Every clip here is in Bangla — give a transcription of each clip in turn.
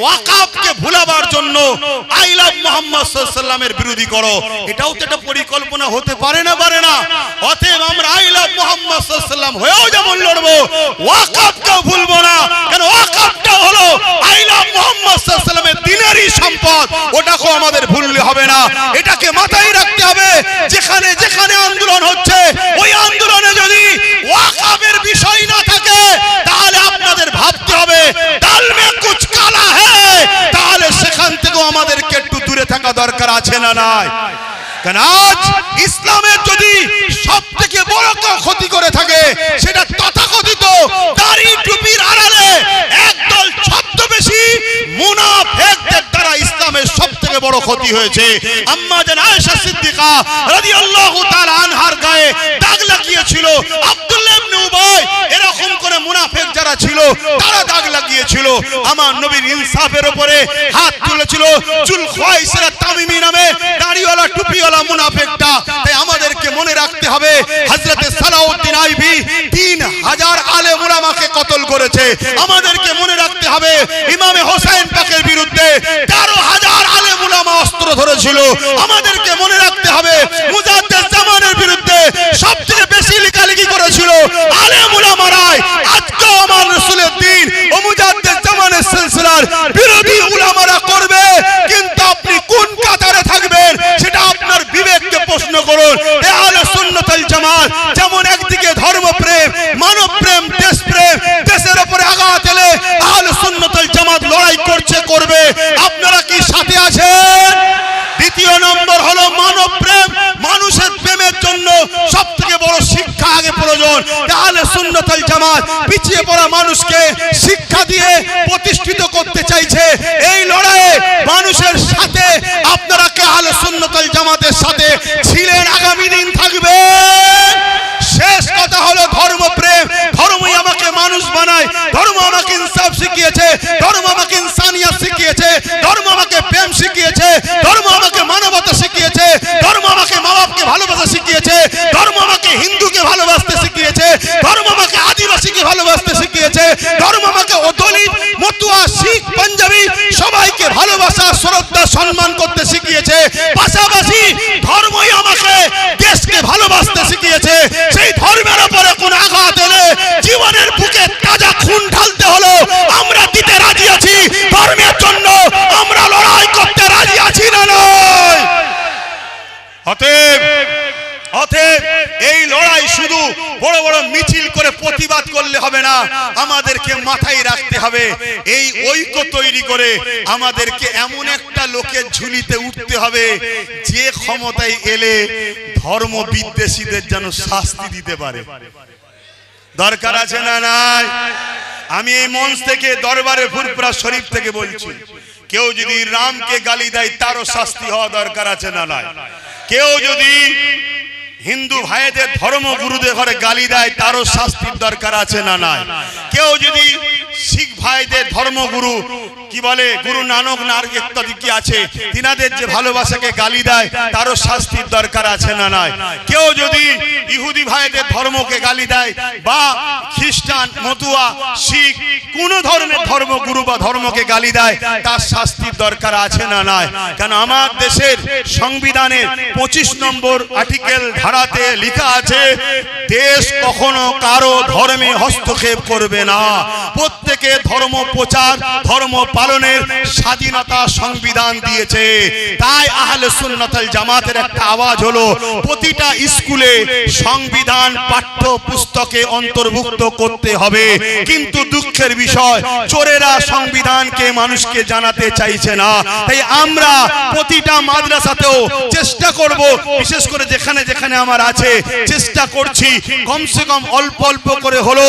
ওয়াকাফকে ভুলাবার জন্য আই লাভ মোহাম্মদ সাল্লামের বিরোধী করো। এটাও তো একটা পরিকল্পনা হতে পারে না পারে না। অতএব আমরা আই লাভ মোহাম্মদ সাল্লাম হয়েও যেমন লড়বো ভুলবো না। হলো আই লাভ মোহাম্মদ সাল্লামের দিনেরই সম্পদ। ওটাকেও আমাদের ভুললে হবে না। এটাকে মাথায় রাখতে হবে, যেখানে যেখানে আন্দোলন হচ্ছে, ওই আন্দোলনে যদি ওয়াকাফের বিষয় না থাকে, তাহলে আপনাদের ভাবতে হবে ডাল মে কুছ কালা হ্যায় তাহলে সেখান থেকেও আমাদেরকে একটু দূরে থাকা দরকার আছে না নাই? কেন আজ ইসলামের যদি সব থেকে বড় ক্ষতি করে থাকে, সেটা তথাকথিত দাড়ি টুপির আড়ালে একদল ছদ্মবেশী মুনাফেকদের দ্বারা ইসলামের সব থেকে বড় ক্ষতি হয়েছে। আম্মা জান আয়েশা সিদ্দিকা রাদিয়াল্লাহু তাআলা আনহার গায়ে দাগ লাগিয়েছিল, আব্দুল্লাহ ইবনে উবাই এরকম করে মুনাফিক যারা ছিল, তারা দাগ লাগিয়েছিল আমার নবীর ইনসাফের উপরে হাত তুলেছিল, চুল খোয়াইসরা তামিমি নামে, দাড়িওয়ালা, টুপিওয়ালা মুনাফিকটা। তাই আমাদেরকে মনে রাখতে হবে, হযরতে সালাউদ্দিন আইবি তিন হাজার আলে মুলামাকে কতল করেছে। আমাদেরকে মনে রাখতে হবে, ইমামে হোসেন পাকের বিরুদ্ধে তেরো হাজার আলে মুলামা অস্ত্র ধরেছিল। আমাদেরকে মনে রাখতে হবে মুজাদ্দেদ জামানের বিরুদ্ধে সবথেকে বেশি লেখালেখি করেছিল আলে মুলামারাই আজকেও আমার রসুলের দিন ও মুজাদ্দেদ জামানের সিলসিলার বিরোধী উলামারা করবে কিন্তু আপনি কোন কাতারে থাকবেন সেটা আপনার বিবেককে প্রশ্ন করুন এ আলে সুন্নতুল জামাত যেমন একদিকে ধর্মপ্রেম মানবপ্রেম দেশপ্রেম দেশের উপরে আঘাত এলে আহলে সুন্নতুল জামাত লড়াই করছে করবে আপনারা কি সাথে আছেন দ্বিতীয় নম্বর হলো মানব প্রেম। মানুষের প্রেমের জন্য সব থেকে বড় শিক্ষা আগে প্রয়োজন। তাহলে সুন্নতল জামাত পিছিয়ে পড়া মানুষকে শিক্ষা দিয়ে প্রতিষ্ঠিত করতে চাইছে। এই লড়াইয়ে মানুষের সাথে আপনারা কে আহলে সুন্নতল জামাতের সাথে ছিলেন? আগামী দিন থাকবে। শেষ কথা হলো ধর্মপ্রেম ধর্মই আমাকে মানুষ বানায়। ধর্ম আমাকে ইনসাফ শিখিয়েছে। ধর্ম আমাকে ইনসানিয়াত শিখিয়েছে ধর্ম আমাকে প্রেম শিখিয়েছে ধর্ম আমাকে মানবতা শিখিয়েছে ধর্ম আমাকে মা বাপকে ভালোবাসা শিখিয়েছে ধর্ম আমাকে হিন্দুকে ভালোবাসতে শিখিয়েছে ধর্ম আমাকে আদিবাসীকে ভালোবাসতে শিখিয়েছে ধর্ম আমাকে অদলিত মতুয়া শিখ পাঞ্জাবি সবাইকে ভালোবাসা শ্রদ্ধা সম্মান করতে শিখিয়েছে পাশাপাশি ধর্মই আমাকে দেশকে ভালোবাসতে শিখিয়েছে সেই ধর্মের উপরে কোন আঘাত এলে জীবনের বুকে তাজা খুন ঢালতে হলো আমরা দিতে রাজি আছি ধর্মের জন্য আমরা লড়াই করতে রাজি আছি না নয় অতএব অতএব এই লড়াই শুধু বড় বড় মিছিল করে প্রতিবাদ করলে হবে না আমাদেরকে মাথায় রাখতে হবে এই ঐক্য তৈরি করে আমাদেরকে এমন একটা লোকের ঝুলিতে উঠতে হবে যে ক্ষমতায় এলে ধর্ম বিদ্বেষীদের যেন শাস্তি দিতে পারে। দরকার আছে না নাই? আমি এই মঞ্চ থেকে, দরবারে ফুরপুরা শরীফ থেকে বলছি, কেউ যদি রামকে গালি দেয়, তারও শাস্তি হওয়া দরকার আছে না নাই? কেউ যদি হিন্দু ভাইদের ধর্ম গুরুদের ঘরে গালি দেয়, তারও শাস্তির দরকার আছে না নাই? কেউ যদি শিখ ভাইদের ধর্মগুরু, কি বলে, গুরু নানক নার ইত্যাদি কি আছে? তিনাদের যে ভালোবাসাকে গালি দেয়, তারও শাস্তির দরকার আছে না নাই? কেউ যদি ইহুদি ভাইদের ধর্মকে গালি দেয়, বা খ্রিস্টান, মতুয়া, শিখ, কোন ধর্মের ধর্মগুরু বা ধর্মকে গালি দেয়, তার শাস্তির দরকার আছে না নাই? কারণ আমার দেশের সংবিধানের পঁচিশ নম্বর আর্টিকেল ধারাতে লেখা আছে, দেশ কখনো কারও ধর্মে হস্তক্ষেপ করবে না। প্রত্যেকে ধর্ম প্রচার, ধর্ম পালনের স্বাধীনতা সংবিধান দিয়েছে। তাই আহলে সুন্নাতুল জামাতের একটা আওয়াজ হলো, প্রতিটা স্কুলে সংবিধান পাঠ্য পুস্তকে অন্তর্ভুক্ত করতে হবে। কিন্তু দুঃখের বিষয়, চোরেরা সংবিধানকে মানুষকে জানাতে চাইছে না। তাই আমরা প্রতিটা মাদ্রাসাতেও চেষ্টা করব, বিশেষ করে যেখানে যেখানে আমার আছে, চেষ্টা করছি। কমসে কম অল্প অল্প করে হলো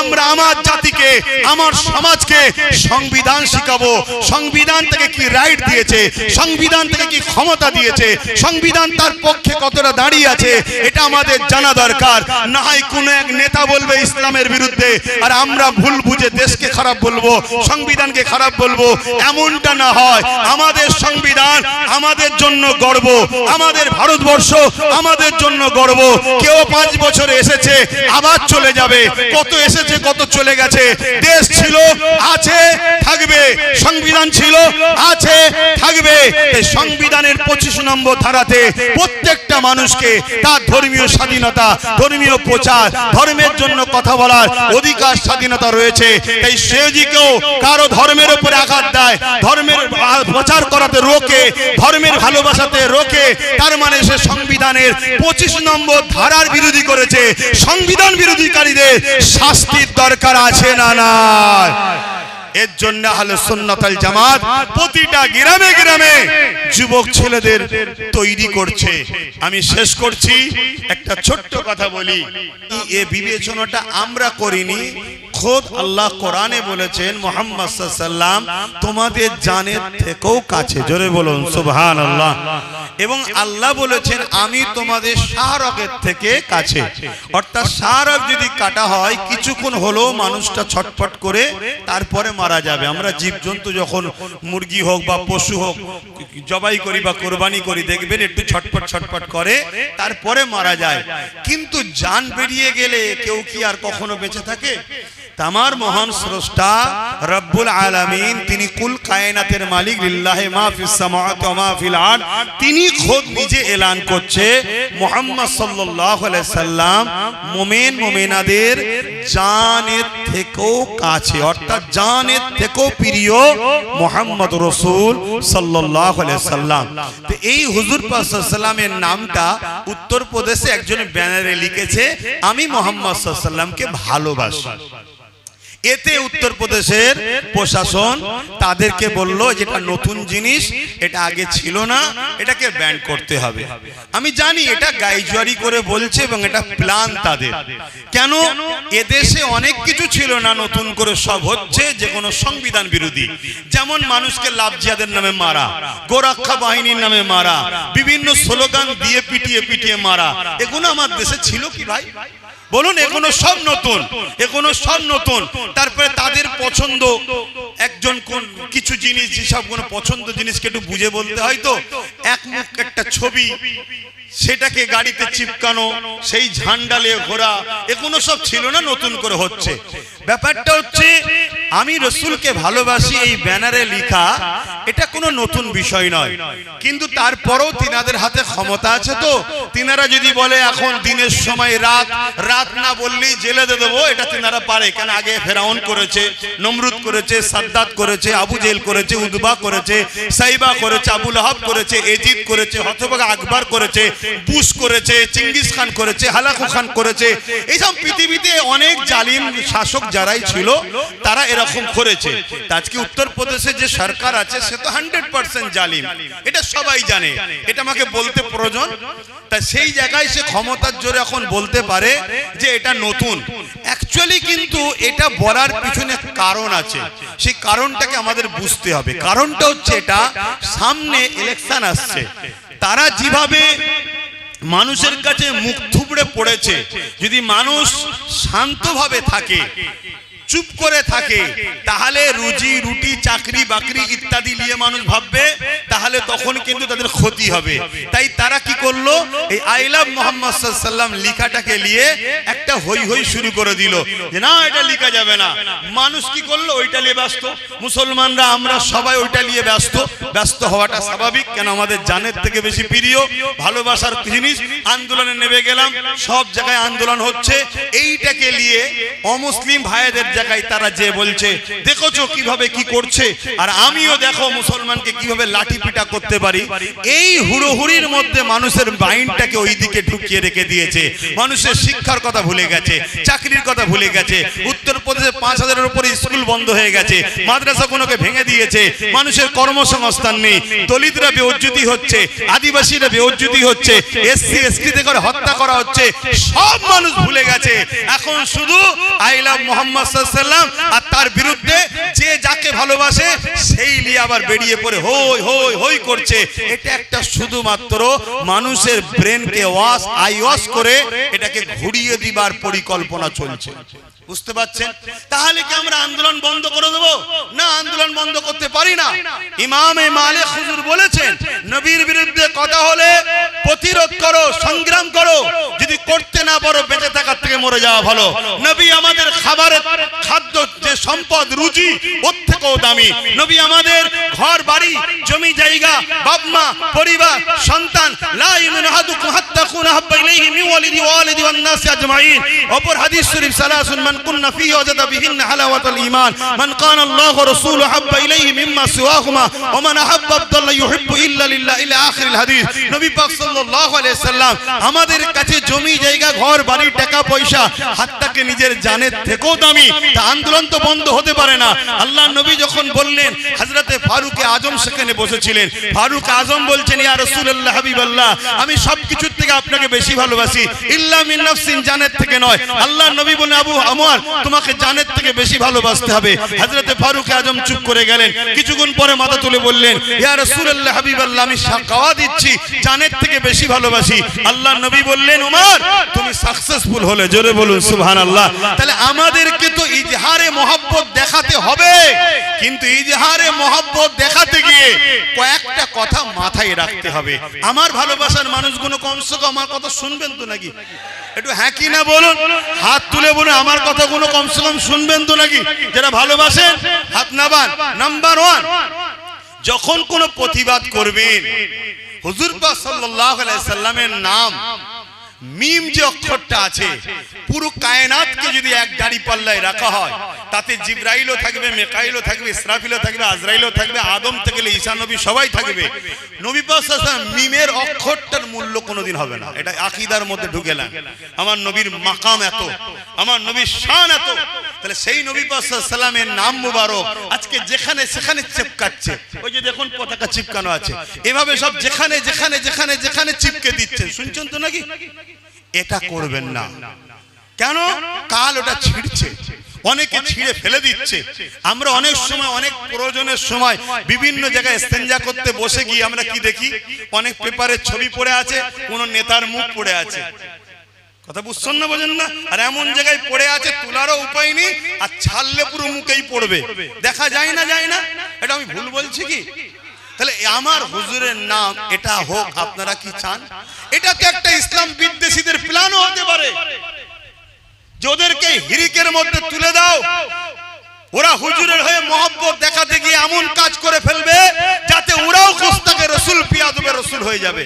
আমরা আমার জাতিকে, আমার সমাজকে সংবিধান শিখাবো। সংবিধান থেকে কি রাইট দিয়েছে? সংবিধান থেকে কি ক্ষমতা দিয়েছে? সংবিধান তার পক্ষে কতটা দাঁড়িয়ে আছে? এটা আমাদের জানা দরকার। না হয় কোনো এক নেতা বলবে ইসলামের বিরুদ্ধে, আর আমরা ভুল বুঝে দেশকে খারাপ বলব, সংবিধানকে খারাপ বলব। এমনটা না হয়। আমাদের সংবিধান আমাদের জন্য গর্ব। আমাদের ভারতবর্ষ আমাদের জন্য গর্ব। কেউ পাঁচ বছর এসেছে, আবার চলে যাবে। কত এসেছে, কত চলে গেছে। দেশ ছিল আছে থাকবে। সংবিধান ছিল আছে। থাকবে। সংবিধানের পঁচিশ নম্বর ধারাতে প্রত্যেকটা মানুষকে তার ধর্মীয় স্বাধীনতা, ধর্মীয় প্রচার, ধর্মের জন্য কথা বলার অধিকার, স্বাধীনতা রয়েছে। তাই সেজিকেও কারও ধর্মের উপরে আঘাত দেয়, ধর্মের প্রচার করাতে রোকে, ধর্মের ভালোবাসাতে রোকে, তার মানে সে সংবিধানের পঁচিশ নম্বর ধারার বিরোধী করেছে। সংবিধান বিরোধীকারীদের শাস্তির দরকার আছে না না এর জন্য আহলে সুন্নাতাল জামাত প্রতিটা গ্রামে গ্রামে যুবক ছেলেদের তৈরি করছে। আমি শেষ করছি। একটা ছোট্ট কথা বলি। এ বিবেচনাটা আমরা করিনি। খোদ আল্লাহ কোরআনে বলেছেন মোহাম্মদ সাল্লাম তোমাদের জানের থেকেও কাছে। জোরে বলুন সুবহান আল্লাহ এবং আল্লাহ বলেছেন, আমি তোমাদের শাহরগের থেকে কাছে। অর্থাৎ শাহরগ যদি কাটা হয়, কিছুক্ষণ হলেও মানুষটা ছটফট করে তারপরে মারা যাবে। আমরা জীবজন্তু যখন মুরগি হোক বা পশু হোক, জবাই করি বা কোরবানি করি, দেখবেন একটু ছটফট ছটফট করে তারপরে মারা যায়। কিন্তু জান বেরিয়ে গেলে কেউ কি আর কখনো বেঁচে থাকে? তামার মহান স্রষ্টা রব্বুল আলামিন, তিনি কুল কায়নাতের মালিক, লিল্লাহে মা ফিস সামাওয়াতি ওয়া মা ফিল আরদ। তিনি খোদ নিজে এলান করছে মুহাম্মদ সাল্লাল্লাহু আলাইহি সাল্লাম, মুমিন, মুমিনাদের জানের থেকেও কাছে, অর্থাৎ জানের থেকেও প্রিয় মুহাম্মদ রাসূল আলাইহি সাল্লাম। তো এই হুজুর পাক সাল্লামের নামটা উত্তরপ্রদেশে একজন ব্যানারে লিখেছে, আমি মোহাম্মদ সাল্লামকে ভালোবাসি। এতে উত্তরপ্রদেশের প্রশাসন তাদেরকে বলল যেটা নতুন জিনিস, এটা আগে ছিল না, এটাকে ব্যান করতে হবে। আমি জানি এটা গাইজুয়ারি করে বলছে এবং এটা প্ল্যান তাদের। কেন? এদেশে অনেক কিছু ছিল না, নতুন করে সব হচ্ছে যে কোনো সংবিধান বিরোধী। যেমন মানুষকে লাভ জিয়াদের নামে মারা, গোরক্ষা বাহিনীর নামে মারা, বিভিন্ন স্লোগান দিয়ে পিটিয়ে পিটিয়ে মারা। এগুলো আমার দেশে ছিল কি ভাই? বলুন এগুলো সব নতুন? এগুলো সব নতুন? তারপরে তাদের পছন্দ একজন কোন কিছু জিনিস যেসব কোনো পছন্দ জিনিসকে একটু বুঝে বলতে হয় তো এক মুখ একটা ছবি সেটাকে গাড়িতে চিপকানো সেই ঝান্ডালে ঘোরা এগুলো সব ছিল না নতুন করে হচ্ছে? ব্যাপারটা হচ্ছে, আমি রসুলকে ভালোবাসি এই ব্যানারে লেখা, এটা কোনো নতুন বিষয় নয়। কিন্তু তারপরেও তিনাদের হাতে ক্ষমতা আছে তো। তিনারা যদি বলে, এখন দিনের সময় রাত রাত না বললেই জেলে দেবো, এটা তিনারা পারে। কেন? আগে ফেরাউন করেছে, নমরুদ করেছে, সাদ্দাত করেছে, আবু জেল করেছে, উদবা করেছে, সাইবা করেছে, আবুল আহাব করেছে, এজিদ করেছে হতবাগা আকবর করেছে, বুশ করেছে চিঙ্গিস খান করেছে, হালাকু খান করেছে। এইসব পৃথিবীতে অনেক জালিম শাসক যারাই ছিল তারা এরকম করেছে। তা আজকে উত্তরপ্রদেশে যে সরকার আছে সে তো হান্ড্রেড পার্সেন্ট জালিম। এটা সবাই জানে। এটা আমাকে বলতে প্রয়োজন। তা সেই জায়গায় সে ক্ষমতার জোরে এখন বলতে পারে যে এটা নতুন। অ্যাকচুয়ালি কিন্তু এটা বলার পিছনে কারণ আছে। সেই কারণটাকে আমাদের বুঝতে হবে। কারণটা হচ্ছে এটা সামনে ইলেকশন আসছে। তারা যেভাবে মানুষের কাছে মুখ থুবড়ে পড়েছে। যদি মানুষ শান্তভাবে থাকে চুপ করে থাকে। তাহলে রুজি রুটি চাকরি বাকরি ইত্যাদি নিয়ে মানুষ ভাববে তাহলে তখন কিন্তু তাদের ক্ষতি হবে। তাই তারা কি করল? এই আই লাভ মোহাম্মদ সাল্লাম লিখাটাকে নিয়ে একটা হই হই শুরু করে দিল। যে না এটা লিখা যাবে না। মানুষ কি করল? ওইটা নিয়ে ব্যস্ত। মুসলমানরা আমরা সবাই ওইটা নিয়ে ব্যস্ত। ব্যস্ত। হওয়াটা স্বাভাবিক। কেন আমাদের জানের থেকে বেশি প্রিয়। ভালোবাসার জিনিস আন্দোলনে নেমে গেলাম। সব জায়গায় আন্দোলন হচ্ছে। এইটাকে নিয়ে অমুসলিম ভাইদের জায়গায় তারা যে বলছে, দেখোছো কীভাবে কি করছে? আর আমিও দেখো মুসলমানকে কীভাবে লাঠি পিটা করতে পারি। এই হুড়োহুড়ির মধ্যে মানুষের মাইন্ডটাকে ওই দিকে ঢুকিয়ে রেখে দিয়েছে। মানুষের শিক্ষার কথা ভুলে গেছে, চাকরির কথা ভুলে গেছে, উত্তরপ্রদেশে পাঁচ হাজারের উপরে স্কুল বন্ধ হয়ে গেছে মাদ্রাসা কোনোকে ভেঙে দিয়েছে, মানুষের কর্মসংস্থান নেই, দলিতরা বেউজ্জুতি হচ্ছে, আদিবাসীরা বেউজ্জুতি হচ্ছে, এসসি, এসটিতে করে হত্যা করা হচ্ছে, সব মানুষ ভুলে গেছে। এখন শুধু আই লাভ মোহাম্মদ সাল্লাম, আর তার বিরুদ্ধে যে যাকে ভালোবাসে, সেই নিয়ে আবার বেরিয়ে পড়ে। হই হই হই করছে। এটা একটা শুধুমাত্র মানুষের ব্রেনকে ওয়াশ, আই ওয়াশ করে এটাকে ঘুরিয়ে দিবার পরিকল্পনা চলছে। বুঝতে পারছেন? তাহলে কি আমরা আন্দোলন বন্ধ করে দেবো? না, আন্দোলন বন্ধ করতে পারি না। ইমামে মালিক হুজুর বলেছেন, নবীর বিরুদ্ধে কথা হলে প্রতিরোধ করো, সংগ্রাম করো। যদি করতে না পারো, বেঁচে থাকার থেকে মরে যাওয়া ভালো। নবী আমাদের ধনের সম্পদ, রুজি, ওর থেকেও দামি। নবী আমাদের ঘর, বাড়ি, জমি, জায়গা, বাপ, মা, পরিবার, সন্তান, লা ইউমিনু আহাদুকুম মিন ওয়ালিদি ওয়া ওয়ালিদি ওয়ান নাসি আজমাইন অপর হাদিস শরীফ সালাসুন মান কুননা ফিহি ওয়াজাদা বিহিন হালাওয়াতাল ঈমান মান কানা আল্লাহু ওয়া রাসূলুহু হাব্বা ইলাইহি মিম্মা সিওয়াহুমা ওয়া মান আহাব্বা আব্দাল্লাহ ইউহিব্বু ইল্লা লিল্লাহ ইলা আখিরিল হাদিস নবী পাক সাল্লাল্লাহু আলাইহি সাল্লাম আমাদের কাছে জমি, জায়গা, ঘর, বাড়ি, টাকা, পয়সা হাত্তাকে নিজের জানের থেকেও দামি। তা আন্দোলন তো বন্ধ হতে পারে না। আল্লাহ নবী যখন বললেন, হযরতে ফারুকে আজম সেখানে বসেছিলেন। ফারুক আজম বলছেন, ইয়া রাসূলুল্লাহ, হাবিবাল্লাহ, আমি সবকিছুর থেকে আপনাকে বেশি ভালোবাসি। ইল্লা মিন নাফসিন, জানের থেকে নয়। আল্লাহ নবী বলেন, আবু আমার, তোমাকে জানের থেকে বেশি ভালোবাসতে হবে। হযরতে ফারুক আজম চুপ করে গেলেন। কিছুক্ষণ পরে মাথা তুলে বললেন, ইয়া রাসূলুল্লাহ, হাবিবাল্লাহ, আমি সাকাওয়া দিচ্ছি, জানের থেকে বেশি ভালোবাসি। আল্লাহ নবী বললেন, উমর, তুমি সাকসেসফুল হলে। জোরে বলুন, সুবহানাল্লাহ। তাহলে আমাদেরকে তো ইজহারে মোহাব্বত দেখাতে হবে। কিন্তু ইজহারে মোহাব্বত দেখাতে গিয়ে কয়েকটা কথা মাথায় রাখতে হবে। আমার ভালোবাসার মানুষগুলো কমসে কম আমার কথা শুনবেন তো নাকি? একটু হ্যাঁ কি না বলুন, হাত তুলে বলুন, আমার কথা কোনো কমসে কম শুনবেন তো নাকি? যারা ভালোবাসেন, হাত নাবান। নাম্বার ওয়ান যখন কোনো প্রতিবাদ করবেন, হুজুর পাক সাল্লাল্লাহু আলাইহি সাল্লামের নাম মিম যে অক্ষরটা আছে, পুরো কায়নাতকে যদি এক দাড়ি পাল্লায় রাখা হয়, তাতে জিব্রাইলও থাকবে, মেকাইলও থাকবে, ইসরাফিলও থাকবে, আজরাইলও থাকবে, আদম থেকে ঈশা নবী সবাই থাকবে। নবী সাল্লাম মিমের অক্ষরটার মূল্য কোনোদিন হবে না। এটা আকিদার মধ্যে ঢুকে না। আমার নবীর মাকাম এত, আমার নবীর শান এত তাহলে সেই নবী সাল্লামের নাম মুবারক আজকে যেখানে সেখানে চিপকাচ্ছে। ওই যে দেখুন পতাকা চিপকানো আছে। এভাবে সব যেখানে যেখানে যেখানে যেখানে চিপকে দিচ্ছেন। শুনছেন তো নাকি? এটা করবেন না। কেন? কাল ওটা ছিঁড়ছে। অনেকে ছিঁড়ে ফেলে দিচ্ছে। আমরা অনেক সময়, অনেক প্রয়োজনের সময় বিভিন্ন জায়গায় স্তেঞ্জা করতে বসে গিয়ে আমরা কি দেখি? অনেক পেপারের ছবি পড়ে আছে, কোন নেতার মুখ পড়ে আছে। কথা বুঝছেন না বোঝেন না? আর এমন জায়গায় পড়ে আছে, তোলারও উপায় নেই, আর ছাড়লে পুরো মুখেই পড়বে। দেখা যায় না যায় না? এটা আমি ভুল বলছি কি? তাহলে আমার হুজুরের নাম, এটা হোক, আপনারা কি চান? এটা তো একটা ইসলাম বিদ্বেষীদের প্ল্যানও হতে পারে। যে ওদেরকে হিরিকের মধ্যে তুলে দাও। ওরা হুজুরের হয়ে মহব্বত দেখাতে গিয়ে এমন কাজ করে ফেলবে, যাতে ওরাও কুস্তাকে রসুল পিয়াদবে রসুল হয়ে যাবে।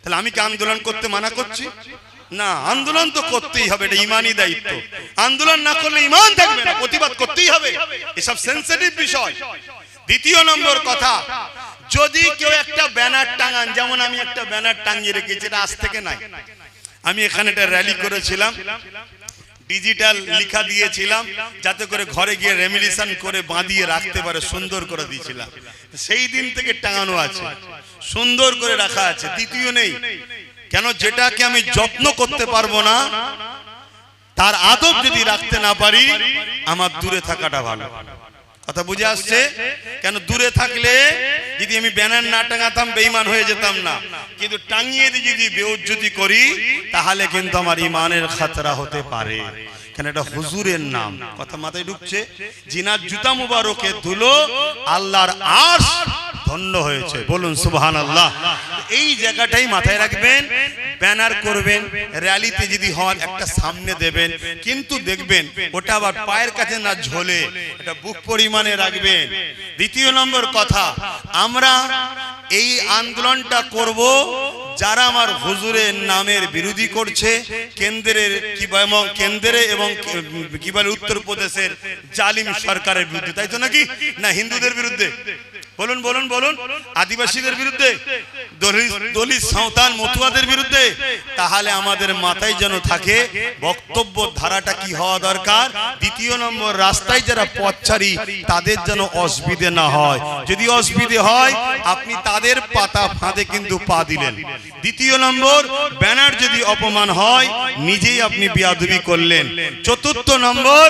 তাহলে আমি কি আন্দোলন করতে মানা করছি? না, আন্দোলন তো করতেই হবে, এটা ইমানই দায়িত্ব। আন্দোলন না করলে ইমান থাকবে না, প্রতিবাদ করতেই হবে। এসব সেন্সিটিভ বিষয়। দ্বিতীয় নম্বর কথা, যদি কেউ একটা ব্যানার টাঙান, যেমন আমি একটা ব্যানার টাঙিয়ে রেখেছি, এটা আজ থেকে নাই। আমি এখানে একটা র্যালি করেছিলাম ডিজিটাল লিখা দিয়েছিলাম, যাতে করে ঘরে গিয়ে রেমিলিশন করে বাঁধিয়ে রাখতে পারে, সুন্দর করে দিয়েছিলাম। সেই দিন থেকে টাঙানো আছে, সুন্দর করে রাখা আছে, দ্বিতীয় নেই। কেন যেটাকে আমি যত্ন করতে পারব না, তার আদব যদি রাখতে না পারি, আমার দূরে থাকাটা ভালো। কথা বুঝে আসছে? কেন দূরে থাকলে যদি আমি ব্যানার না টাঙাতাম বেইমান হয়ে যেতাম না। কিন্তু টাঙিয়ে দিয়ে যদি বেউজ্জতি করি, তাহলে কিন্তু আমার ইমানের খাতরা হতে পারে। কেন এটা হুজুরের নাম? কথা মাথায় ঢুকছে? জিনার জুতা মুবারকে ধুলো আল্লাহর আশ ধন্য হয়েছে। বলুন সুবহান আল্লাহ এই জায়গাটাই মাথায় রাখবেন ব্যানার করবেন র্যালিতে যদি হন একটা সামনে দেবেন কিন্তু দেখবেন ওটা আবার পায়ের কাছে না ঝোলে এটা বুক পরিমাণে রাখবেন। দ্বিতীয় নম্বর কথা আমরা এই আন্দোলনটা করব যারা আমার হুজুরের নামের বিরোধী করছে কেন্দ্রের কি এবং কেন্দ্রে এবং কি বলে উত্তরপ্রদেশের জালিম সরকারের বিরুদ্ধে। তাই তো নাকি? না হিন্দুদের বিরুদ্ধে। বলুন বলুন বলুন। আদিবাসীদের বিরুদ্ধে দলিত সাঁওতাল মতুয়াদের বিরুদ্ধে, তাহলে আমাদের মাথায় যেন থাকে বক্তব্য ধারাটা কি হওয়া দরকার? দ্বিতীয় নম্বর রাস্তায় যারা পথচারী, তাদের যেন অসুবিধে না হয়। যদি অসুবিধে হয়, আপনি তাদের পাতা ফাঁদে কিন্তু পা দিলেন। দ্বিতীয় নম্বর, ব্যানার যদি অপমান হয়, নিজেই আপনি বিয়াদবি করলেন। চতুর্থ নম্বর